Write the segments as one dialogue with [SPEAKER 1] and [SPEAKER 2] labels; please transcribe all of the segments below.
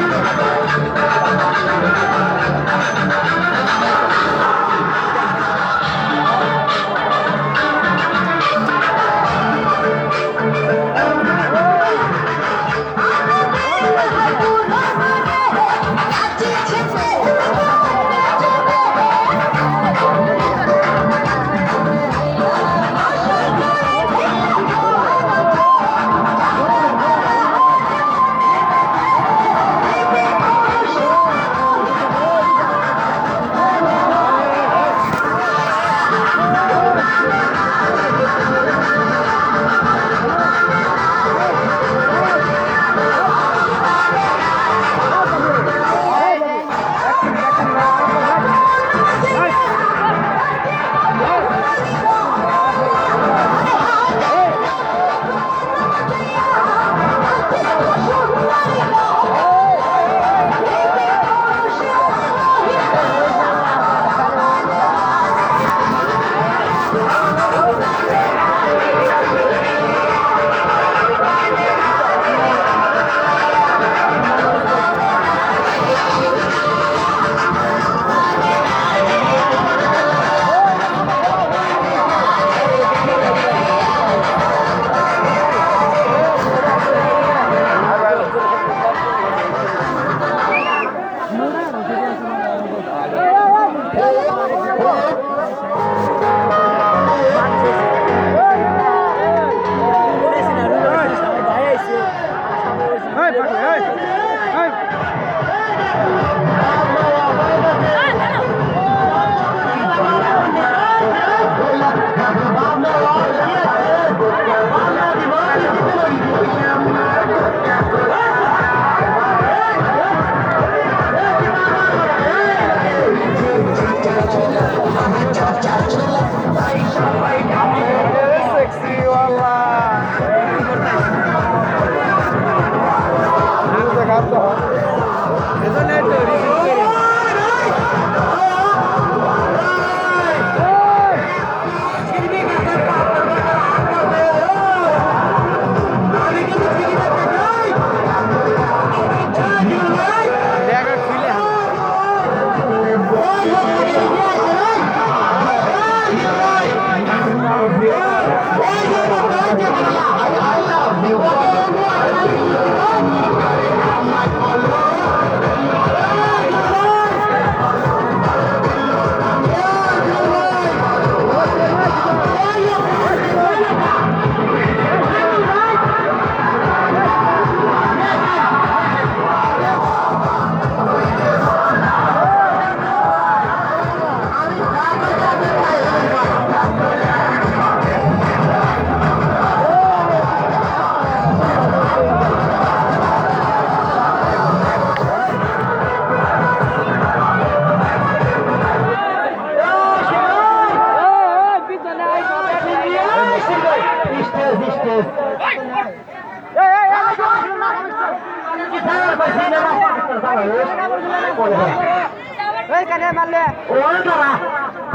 [SPEAKER 1] Thank you.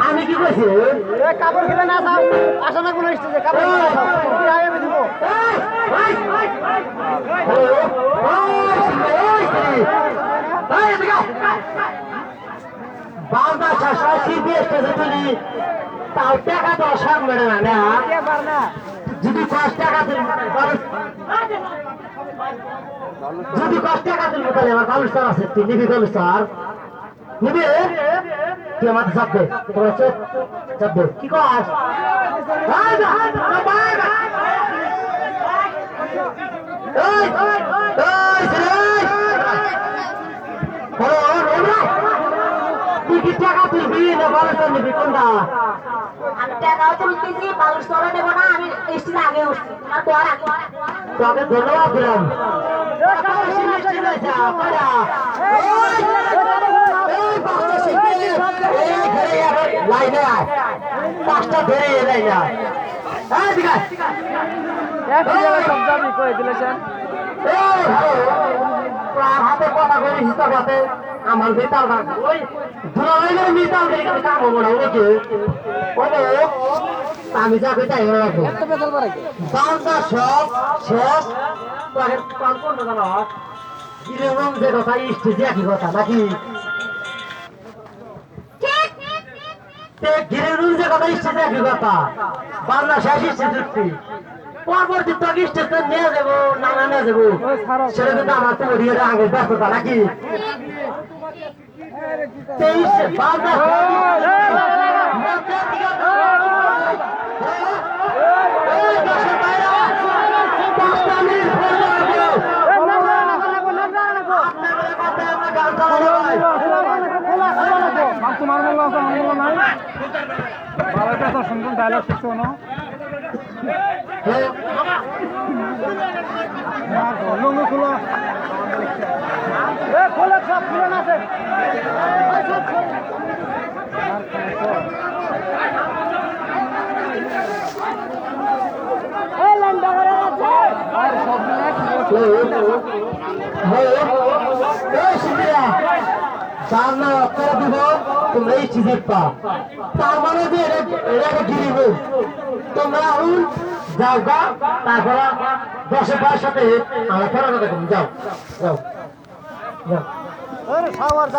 [SPEAKER 1] আমি কি কইছি?
[SPEAKER 2] কাপড় খেলে না যাও। আসো না কোনো স্টেজে কাপড় আমি দিব।
[SPEAKER 1] বাউন্ডা শাসা সিবিএস স্টেজে তুলি তাও টাকা তো সব মেরে না? যদি পাঁচ টাকা যদি পাঁচ টাকা তুলবো তাহলে আমার কলস্টার আছে। তুই নিবি কলস্টার নিবি? তুই আমার চাপবে। তোমার চাপবে। কি কস তুই কি টাকা তুলবি না কলস্টার নিবি কোনটা?
[SPEAKER 3] আমি টাকাও তুলতেছি বালুর স্তরে নেব না আমি স্টিল আগে উঠছি। তোমার পর আগে
[SPEAKER 1] তোকে ধন্যবাদ দিলাম। পাঁচটা ধরে এলাই না হ্যাঁ ঠিক আছে
[SPEAKER 2] এক জায়গায় সব যাবি কই দিলেছেন।
[SPEAKER 1] হাতে কথা করে হিসাব হাতে আমার বেতাল ভাগ। ওই ধুলাবাইয়ের মিতাল আমি কাম হব না ওকে ওকে আমি যা কইতা
[SPEAKER 2] বেতন বাড়াই
[SPEAKER 1] বাউন্ডা সব শেষ তোকে কল করতে জানো কীরকম যে কথা স্টেজে কথা, নাকি? যে একই কথা। উঠছি পরবর্তী আমার তো আগে ব্যস্ততা, নাকি? তেইশ
[SPEAKER 4] তোমার বলল আছে আমার বলল নাই ভালো কথা শুনবেন ডায়লগ শিখছো না। লুঙ্গি খুলো
[SPEAKER 1] সামনে অক্ষর দিব তোমরা এই চিজির তার মানে যে এটা গিরিব তোমরা এখন যাও গা তারপরে দশের পায়ের সাথে পড়ানো দেখুন যাও যাও যাও
[SPEAKER 2] সাওয়ার